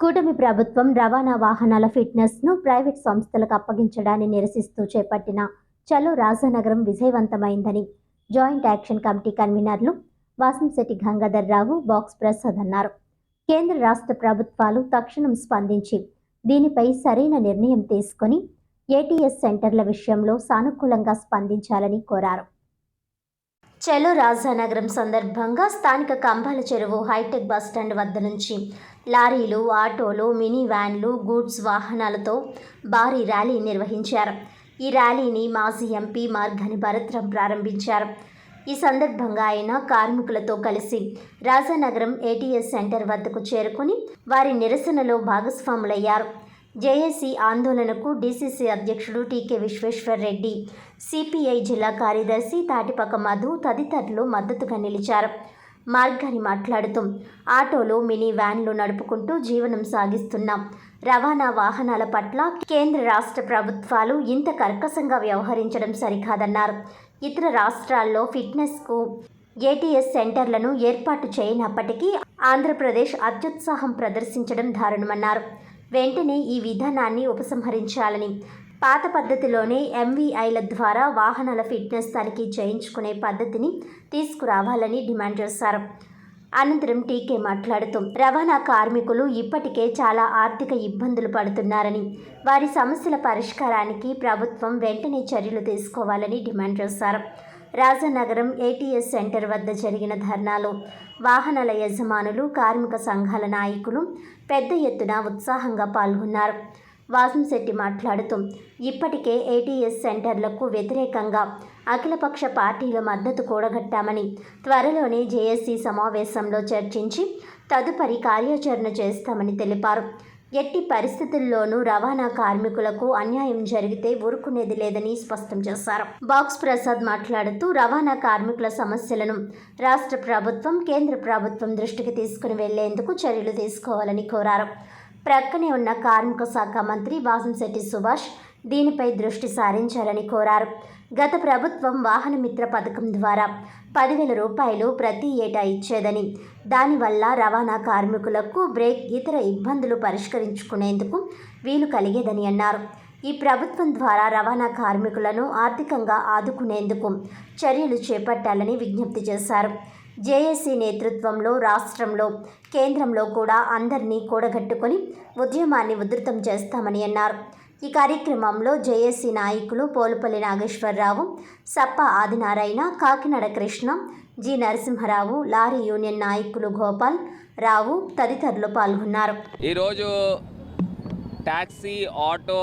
కూటమి ప్రభుత్వం రవాణా వాహనాల ఫిట్నెస్ను ప్రైవేట్ సంస్థలకు అప్పగించడాన్ని నిరసిస్తూ చేపట్టిన చలో రాజానగరం విజయవంతమైందని జాయింట్ యాక్షన్ కమిటీ కన్వీనర్లు వాసంశెట్టి గంగాధర్ రావు బాక్స్ ప్రసాద్ అన్నారు. కేంద్ర రాష్ట్ర ప్రభుత్వాలు తక్షణం స్పందించి దీనిపై సరైన నిర్ణయం తీసుకొని ఏటీఎస్ సెంటర్ల విషయంలో సానుకూలంగా స్పందించాలని కోరారు. చలో రాజానగరం సందర్భంగా స్థానిక కంబాల చెరువు హైటెక్ బస్టాండ్ వద్ద నుంచి లారీలు ఆటోలు మినీ వ్యాన్లు గూడ్స్ వాహనాలతో భారీ ర్యాలీ నిర్వహించారు. ఈ ర్యాలీని మాజీ ఎంపీ మార్గని భరత్రం ప్రారంభించారు. ఈ సందర్భంగా ఆయన కార్మికులతో కలిసి రాజానగరం ఏటీఎస్ సెంటర్ వద్దకు చేరుకుని వారి నిరసనలో భాగస్వాములయ్యారు. జేఏసీ ఆందోళనకు డీసీసీ అధ్యక్షుడు టీకే విశ్వేశ్వర్ రెడ్డి సిపిఐ జిల్లా కార్యదర్శి తాటిపక్క మధు తదితరులు మద్దతుగా నిలిచారు. మార్గాని మాట్లాడుతూ. ఆటోలు మినీ వ్యాన్లు నడుపుకుంటూ జీవనం సాగిస్తున్నాం. రవాణా వాహనాల పట్ల కేంద్ర రాష్ట్ర ప్రభుత్వాలు ఇంత కర్కశంగా వ్యవహరించడం సరికాదన్నారు. ఇతర రాష్ట్రాల్లో ఫిట్నెస్కు ఏటీఎస్ సెంటర్లను ఏర్పాటు చేయనప్పటికీ ఆంధ్రప్రదేశ్ అత్యుత్సాహం ప్రదర్శించడం దారుణమన్నారు. వెంటనే ఈ విధానాన్ని ఉపసంహరించాలని పాత పద్ధతిలోనే ఎంవీఐల ద్వారా వాహనాల ఫిట్నెస్ తనిఖీ చేయించుకునే పద్ధతిని తీసుకురావాలని డిమాండ్ చేశారు. అనంతరం టీకే మాట్లాడుతూ రవాణా కార్మికులు ఇప్పటికే చాలా ఆర్థిక ఇబ్బందులు పడుతున్నారని వారి సమస్యల పరిష్కారానికి ప్రభుత్వం వెంటనే చర్యలు తీసుకోవాలని డిమాండ్ చేశారు. రాజనగరం ఏటీఎస్ సెంటర్ వద్ద జరిగిన ధర్నాలో వాహనాల యజమానులు కార్మిక సంఘాల నాయకులు పెద్ద ఎత్తున ఉత్సాహంగా పాల్గొన్నారు. వాసంశెట్టి మాట్లాడుతూ ఇప్పటికే ఏటీఎస్ సెంటర్లకు వ్యతిరేకంగా అఖిలపక్ష పార్టీల మద్దతు కూడగట్టామని త్వరలోనే జేఏసీ సమావేశంలో చర్చించి తదుపరి కార్యాచరణ చేస్తామని తెలిపారు. ఎట్టి పరిస్థితుల్లోనూ రవాణా కార్మికులకు అన్యాయం జరిగితే ఊరుకునేది లేదని స్పష్టం చేశారు. బాక్స్ ప్రసాద్ మాట్లాడుతూ రవాణా కార్మికుల సమస్యలను రాష్ట్ర ప్రభుత్వం కేంద్ర ప్రభుత్వం దృష్టికి తీసుకుని వెళ్ళేందుకు చర్యలు తీసుకోవాలని కోరారు. ప్రక్కనే ఉన్న కార్మిక శాఖ మంత్రి వాసంశెట్టి సుభాష్ దీనిపై దృష్టి సారించాలని కోరారు. గత ప్రభుత్వం వాహనమిత్ర పథకం ద్వారా పదివేల రూపాయలు ప్రతి ఏటా ఇచ్చేదని దానివల్ల రవాణా కార్మికులకు బ్రేక్ ఇతర ఇబ్బందులు పరిష్కరించుకునేందుకు వీలు కలిగేదని అన్నారు. ఈ ప్రభుత్వం ద్వారా రవాణా కార్మికులను ఆర్థికంగా ఆదుకునేందుకు చర్యలు చేపట్టాలని విజ్ఞప్తి చేశారు. జేఏసీ నేతృత్వంలో రాష్ట్రంలో కేంద్రంలో కూడా అందరినీ కూడగట్టుకొని ఉద్యమాన్ని ఉధృతం చేస్తామని అన్నారు. ఈ కార్యక్రమంలో జేఏసీ నాయకులు Polupalli Nageswararao Sappa Adinarayana Kakinada Krishna G Narasimharao lorry union నాయకులు గోపాల్ రావు తదితరులు పాల్గొన్నారు. ఈరోజు ట్యాక్సీ ఆటో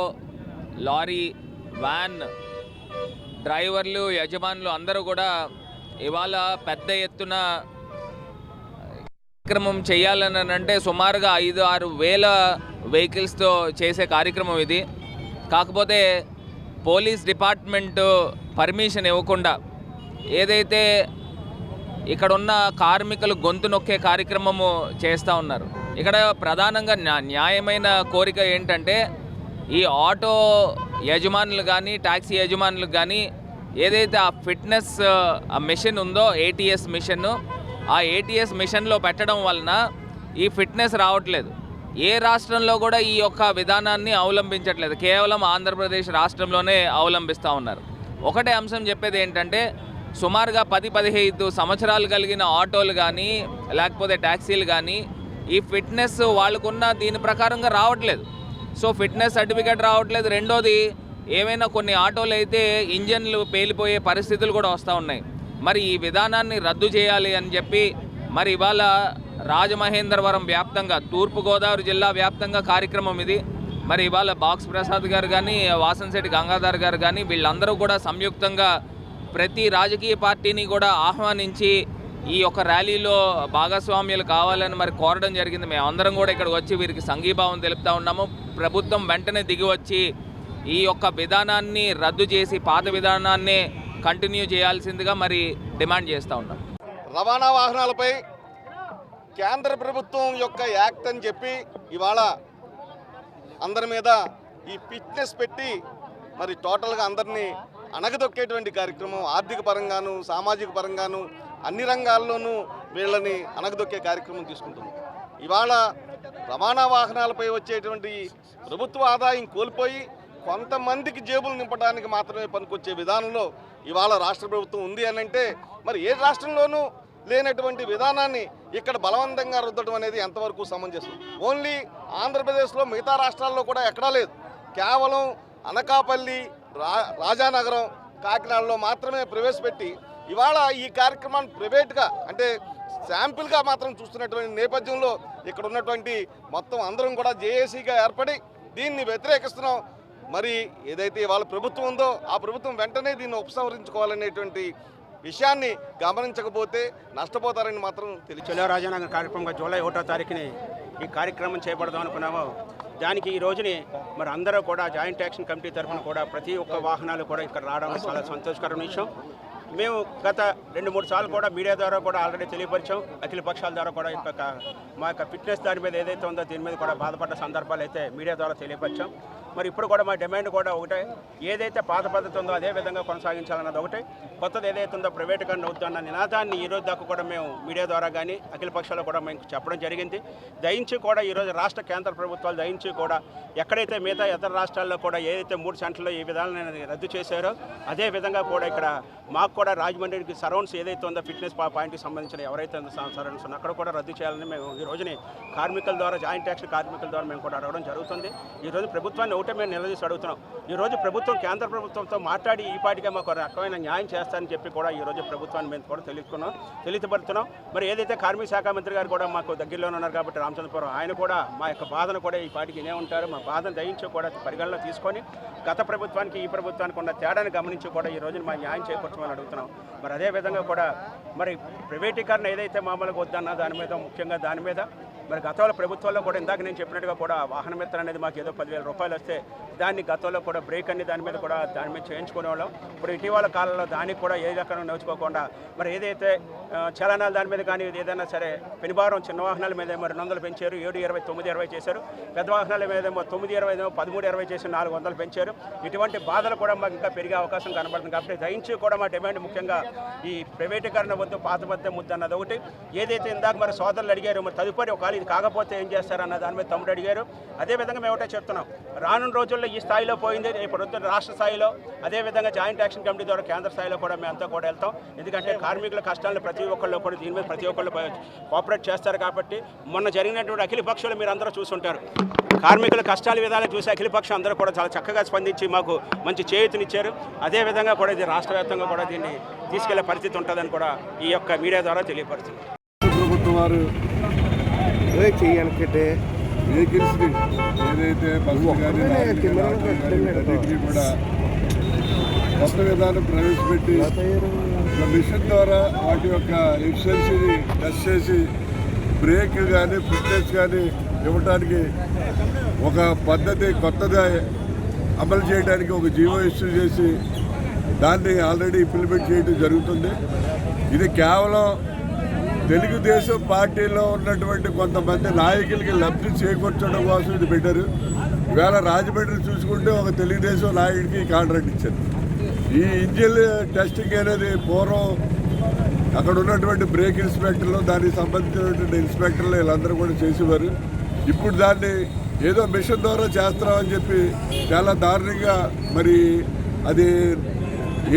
లారీ వ్యాన్ డ్రైవర్లు యజమానులు అందరూ కూడా ఇవాళ పెద్ద ఎత్తున కార్యక్రమం చేయాలని అంటే సుమారుగా ఐదు ఆరు వేల వెహికల్స్తో చేసే కార్యక్రమం ఇది. కాకపోతే పోలీస్ డిపార్ట్మెంట్ పర్మిషన్ ఇవ్వకుండా ఏదైతే ఇక్కడ ఉన్న కార్మికులు గొంతు నొక్కే కార్యక్రమము చేస్తూ ఉన్నారు. ఇక్కడ ప్రధానంగా న్యాయమైన కోరిక ఏంటంటే ఈ ఆటో యజమానులు కానీ ట్యాక్సీ యజమానులు కానీ ఏదైతే ఆ ఫిట్నెస్ ఆ మిషన్ ఉందో ఏటీఎస్ మిషన్ ఆ ఏటీఎస్ మిషన్లో పెట్టడం వలన ఈ ఫిట్నెస్ రావట్లేదు. ఏ రాష్ట్రంలో కూడా ఈ యొక్క విధానాన్ని అవలంబించట్లేదు. కేవలం ఆంధ్రప్రదేశ్ రాష్ట్రంలోనే అవలంబిస్తూ ఉన్నారు. ఒకటే అంశం చెప్పేది ఏంటంటే సుమారుగా పది పదిహేను సంవత్సరాలు కలిగిన ఆటోలు కానీ లేకపోతే ట్యాక్సీలు కానీ ఈ ఫిట్నెస్ వాళ్ళకున్న దీని ప్రకారంగా రావట్లేదు. సో ఫిట్నెస్ సర్టిఫికేట్ రావట్లేదు. రెండోది ఏమైనా కొన్ని ఆటోలు అయితే ఇంజన్లు పేలిపోయే పరిస్థితులు కూడా వస్తూ ఉన్నాయి. మరి ఈ విధానాన్ని రద్దు చేయాలి అని చెప్పి మరి ఇవాళ రాజమహేంద్రవరం వ్యాప్తంగా తూర్పుగోదావరి జిల్లా వ్యాప్తంగా కార్యక్రమం ఇది. మరి ఇవాళ బాక్స్ ప్రసాద్ గారు కానీ వాసన్శెట్టి గంగాధర్ గారు కానీ వీళ్ళందరూ కూడా సంయుక్తంగా ప్రతి రాజకీయ పార్టీని కూడా ఆహ్వానించి ఈ యొక్క ర్యాలీలో భాగస్వామ్యాలు కావాలని మరి కోరడం జరిగింది. మేమందరం కూడా ఇక్కడికి వచ్చి వీరికి సంఘీభావం తెలుపుతా ఉన్నాము. ప్రభుత్వం వెంటనే దిగి వచ్చి ఈ యొక్క విధానాన్ని రద్దు చేసి పాత విధానాన్నే కంటిన్యూ చేయాల్సిందిగా మరి డిమాండ్ చేస్తూ ఉన్నాం. రవాణా వాహనాలపై కేంద్ర ప్రభుత్వం యొక్క యాక్ట్ అని చెప్పి ఇవాళ అందరి మీద ఈ ఫిట్నెస్ పెట్టి మరి టోటల్గా అందరినీ అణగదొక్కేటువంటి కార్యక్రమం ఆర్థిక పరంగాను సామాజిక పరంగాను అన్ని రంగాల్లోనూ వీళ్ళని అణగదొక్కే కార్యక్రమం తీసుకుంటుంది. ఇవాళ రవాణా వాహనాలపై వచ్చేటువంటి ప్రభుత్వ ఆదాయం కోల్పోయి కొంతమందికి జేబులు నింపడానికి మాత్రమే పనికొచ్చే విధానంలో ఇవాళ రాష్ట్ర ప్రభుత్వం ఉంది అని అంటే మరి ఏ రాష్ట్రంలోనూ లేనటువంటి విధానాన్ని ఇక్కడ బలవంతంగా రుద్దడం అనేది ఎంతవరకు సమంజసం? ఓన్లీ ఆంధ్రప్రదేశ్లో మిగతా రాష్ట్రాల్లో కూడా ఎక్కడా లేదు. కేవలం అనకాపల్లి రా రాజానగరం కాకినాడలో మాత్రమే ప్రవేశపెట్టి ఇవాళ ఈ కార్యక్రమాన్ని ప్రైవేట్గా అంటే శాంపిల్గా మాత్రం చూస్తున్నటువంటి నేపథ్యంలో ఇక్కడ ఉన్నటువంటి మొత్తం అందరం కూడా జేఏసీగా ఏర్పడి దీన్ని వ్యతిరేకిస్తున్నాం. మరి ఏదైతే ఇవాళ ప్రభుత్వం ఉందో ఆ ప్రభుత్వం వెంటనే దీన్ని ఉపసంహరించుకోవాలనేటువంటి విషయాన్ని గమనించకపోతే నష్టపోతారని మాత్రం తెలియదు చలో రాజానగర్ కార్యక్రమంగా జూలై ఒకటో తారీఖుని ఈ కార్యక్రమం చేపడదాం అనుకున్నాము. దానికి ఈ రోజుని మరి అందరూ కూడా జాయింట్ యాక్షన్ కమిటీ తరఫున కూడా ప్రతి ఒక్క వాహనాలు కూడా ఇక్కడ రావడం చాలా సంతోషకరమైన విషయం. మేము గత రెండు మూడు సార్లు కూడా మీడియా ద్వారా కూడా ఆల్రెడీ తెలియపరిచాం. అఖిల పక్షాల ద్వారా కూడా ఈ యొక్క మా యొక్క ఫిట్నెస్ దాని మీద ఏదైతే ఉందో దీని మీద కూడా బాధపడ్డ సందర్భాలు అయితే మీడియా ద్వారా తెలియపరిచాం. మరి ఇప్పుడు కూడా మా డిమాండ్ కూడా ఒకటే. ఏదైతే పాత పద్ధతి ఉందో అదే విధంగా కొనసాగించాలన్నది ఒకటే. కొత్తది ఏదైతే ఉందో ప్రైవేటీకరణ వద్దు అన్న నినాదాన్ని ఈ రోజు దాకా కూడా మేము మీడియా ద్వారా కానీ అఖిల పక్షాలు కూడా మేము చెప్పడం జరిగింది. దయించి కూడా ఈరోజు రాష్ట్ర కేంద్ర ప్రభుత్వాలు దయించి కూడా ఎక్కడైతే మిగతా ఇతర రాష్ట్రాల్లో కూడా ఏదైతే మూడు సెంటర్లో ఈ విధానాన్ని రద్దు చేశారో అదే విధంగా కూడా ఇక్కడ మాకు కూడా రాజమండ్రికి సరౌండ్స్ ఏదైతే ఉందో ఫిట్నెస్ పాయింట్కి సంబంధించిన ఎవరైతే సరౌండ్స్ ఉన్నారో అక్కడ కూడా రద్దు చేయాలని మేము ఈ రోజుని కార్మికుల ద్వారా జాయింట్ యాక్షన్ కార్మికుల ద్వారా మేము కూడా అడగడం జరుగుతుంది. ఈ రోజు ప్రభుత్వాన్ని ఒకటే మేము నిలదీసి అడుగుతున్నాం. ఈ రోజు ప్రభుత్వం కేంద్ర ప్రభుత్వంతో మాట్లాడి ఈ పాటిగా మాకు రకమైన న్యాయం చేస్తారని చెప్పి కూడా ఈ రోజు ప్రభుత్వాన్ని మేము కూడా తెలుసుకున్నాం తెలియపడుతున్నాం మరి ఏదైతే కార్మిక శాఖ మంత్రి గారు కూడా మాకు దగ్గరలోనే ఉన్నారు కాబట్టి రామచంద్రపురం ఆయన కూడా మా యొక్క బాధను కూడా ఈ పాటికి వినే ఉంటారు. మా బాధను దయించి కూడా పరిగణలో తీసుకొని గత ప్రభుత్వానికి ఈ ప్రభుత్వానికి ఉన్న తేడాను గమనించి కూడా ఈ రోజున మా న్యాయం చేకూర్చమని అడుగుతున్నాం. మరి అదే విధంగా కూడా మరి ప్రైవేటీకరణ ఏదైతే మామూలుగా వద్దన్నా దాని మీద ముఖ్యంగా దాని మీద మరి గతంలో ప్రభుత్వంలో కూడా ఇందాక నేను చెప్పినట్టుగా కూడా వాహన మిత్ర అనేది మాకు ఏదో పదివేల రూపాయలు వస్తే దాన్ని గతంలో కూడా బ్రేక్ అన్ని దాని మీద కూడా దాని మీద చేయించుకునే వాళ్ళం ఇప్పుడు ఇటీవల కాలంలో దానికి కూడా ఏ రకంగా నోచుకోకుండా మరి ఏదైతే చలనాలు దాని మీద కానీ ఏదైనా సరే పెనుభారం చిన్న వాహనాల మీద ఏమో రెండు వందలు పెంచారు ఏడు ఇరవై తొమ్మిది ఇరవై చేశారు. పెద్ద వాహనాల మీద ఏమో తొమ్మిది ఇరవై ఏమో పదమూడు ఇరవై చేసి నాలుగు వందలు పెంచారు. ఇటువంటి బాధలు కూడా మాకు ఇంకా పెరిగే అవకాశం కనబడుతుంది కాబట్టి దయించి కూడా మా డిమాండ్ ముఖ్యంగా ఈ ప్రైవేటీకరణ వద్దు పాత పద్ధతి ముద్దు అన్నది ఒకటి. ఏదైతే ఇందాక మరి సోదరులు అడిగారు మరి తదుపరి ఒకవేళ ఇది కాకపోతే ఏం చేస్తారన్న దాని మీద తమ్ముడు అడిగారు. అదేవిధంగా మేము ఒకటే చెప్తున్నాం. రానున్న రోజుల్లో ఈ స్థాయిలో పోయింది. ఇప్పుడు రాష్ట్ర స్థాయిలో అదేవిధంగా జాయింట్ యాక్షన్ కమిటీ ద్వారా కేంద్ర స్థాయిలో కూడా మేము అంతా కూడా వెళ్తాం. ఎందుకంటే కార్మికుల కష్టాలను ప్రతి ఒక్కళ్ళు కూడా దీని మీద ప్రతి ఒక్కళ్ళు కోఆపరేట్ చేస్తారు కాబట్టి మొన్న జరిగినటువంటి అఖిల పక్షులు మీరు అందరూ చూసుంటారు. కార్మికుల కష్టాల విధాలు చూసి అఖిల పక్షం అందరూ కూడా చాలా చక్కగా స్పందించి మాకు మంచి చేయూతనిచ్చారు. అదేవిధంగా కూడా ఇది రాష్ట్ర వ్యాప్తంగా కూడా దీన్ని తీసుకెళ్ళే పరిస్థితి ఉంటుందని కూడా ఈ యొక్క మీడియా ద్వారా తెలియపరుస్తుంది. ప్రభుత్వం వారు చేయనుకుంటే వెహికల్స్ని ఏదైతే బస్సులు కానీ కూడా కొత్త విధానం ప్రవేశపెట్టి ఒక మిషన్ ద్వారా వాటి యొక్క ఎఫిషియన్సీని టెస్ట్ చేసి బ్రేక్ కానీ ఫిట్నెస్ కానీ ఇవ్వడానికి ఒక పద్ధతి కొత్తగా అమలు చేయడానికి ఒక జీవో ఇష్యూ చేసి దాన్ని ఆల్రెడీ ఇంప్లిమెంట్ చేయడం జరుగుతుంది. ఇది కేవలం తెలుగుదేశం పార్టీలో ఉన్నటువంటి కొంతమంది నాయకులకి లబ్ధి చేకూర్చడం కోసం ఇది పెట్టారు. ఇవాళ రాజమండ్రి చూసుకుంటే ఒక తెలుగుదేశం నాయకుడికి కాంట్రాక్ట్ ఇచ్చారు. ఈ ఇంజిన్ టెస్టింగ్ అనేది పూర్వం అక్కడ ఉన్నటువంటి బ్రేక్ ఇన్స్పెక్టర్లు దానికి సంబంధించినటువంటి ఇన్స్పెక్టర్లు వీళ్ళందరూ కూడా చేసేవారు. ఇప్పుడు దాన్ని ఏదో మిషన్ ద్వారా చేస్తామని చెప్పి చాలా దారుణంగా మరి అది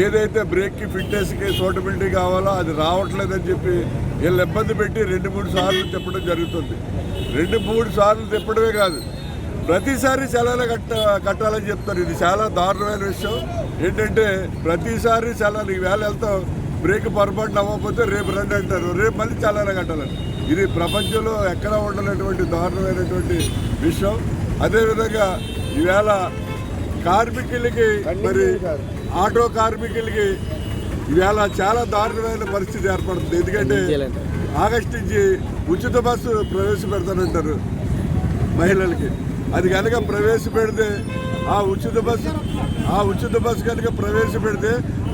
ఏదైతే బ్రేక్కి ఫిట్నెస్కి సూటబిలిటీ కావాలో అది రావట్లేదని చెప్పి వీళ్ళు ఇబ్బంది పెట్టి రెండు మూడు సార్లు తిప్పడం జరుగుతుంది. రెండు మూడు సార్లు తిప్పడమే కాదు. ప్రతిసారి చలాన కట్ట కట్టాలని చెప్తారు. ఇది చాలా దారుణమైన విషయం. ఏంటంటే ప్రతిసారి చలాన ఈవేళ వెళ్తాం బ్రేక్ పొరపాటు అవ్వకపోతే రేపు రండి అంటారు. రేపు మళ్ళీ చలాన కట్టాలని. ఇది ప్రపంచంలో ఎక్కడ ఉండనటువంటి దారుణమైనటువంటి విషయం. అదేవిధంగా ఈవేళ కార్మికులకి మరి ఆటో కార్మికులకి ఈవేళ చాలా దారుణమైన పరిస్థితి ఏర్పడుతుంది. ఎందుకంటే ఆగస్టు నుంచి ఉచిత బస్సు ప్రవేశపెడతానంటారు మహిళలకి. అది కనుక ప్రవేశపెడితే ఆ ఉచిత బస్సు ఆ ఉచిత బస్సు కనుక ప్రవేశపెడితే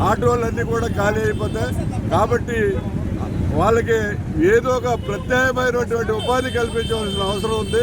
ఆటోలన్నీ కూడా ఖాళీ అయిపోతాయి. కాబట్టి వాళ్ళకి ఏదో ఒక ప్రత్యేకమైనటువంటి ఉపాధి కల్పించవలసిన అవసరం ఉంది.